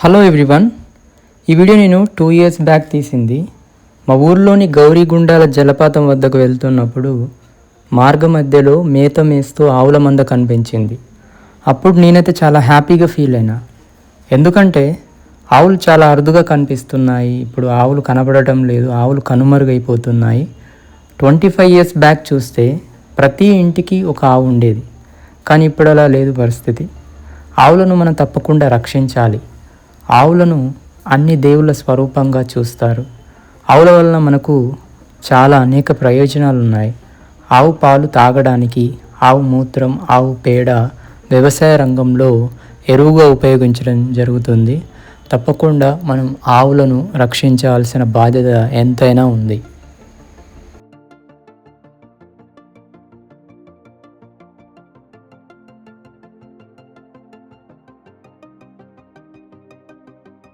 Hello everyone ఈ video నేను two years back తీసింది. మా ఊర్లోని గౌరీగుండాల జలపాతం వద్దకు వెళ్తున్నప్పుడు మార్గ మధ్యలో మేత మేస్తూ ఆవుల మంద కనిపించింది. అప్పుడు నేనైతే చాలా హ్యాపీగా ఫీల్ అయినా. ఎందుకంటే ఆవులు చాలా అరుదుగా కనిపిస్తున్నాయి. ఇప్పుడు ఆవులు కనబడటం లేదు. ఆవులు కనుమరుగైపోతున్నాయి. ట్వంటీ ఫైవ్ ఇయర్స్ బ్యాక్ చూస్తే ప్రతి ఇంటికి ఒక ఆవు ఉండేది. కానీ ఇప్పుడు అలా లేదు పరిస్థితి. ఆవులను మనం తప్పకుండా రక్షించాలి. ఆవులను అన్ని దేవుళ్ళ స్వరూపంగా చూస్తారు. ఆవుల వలన మనకు చాలా అనేక ప్రయోజనాలు ఉన్నాయి ఆవు పాలు తాగడానికి ఆవు మూత్రం ఆవు పేడ వ్యవసాయ రంగంలో ఎరువుగా ఉపయోగించడం జరుగుతుంది. తప్పకుండా మనం ఆవులను రక్షించాల్సిన బాధ్యత ఎంతైనా ఉంది.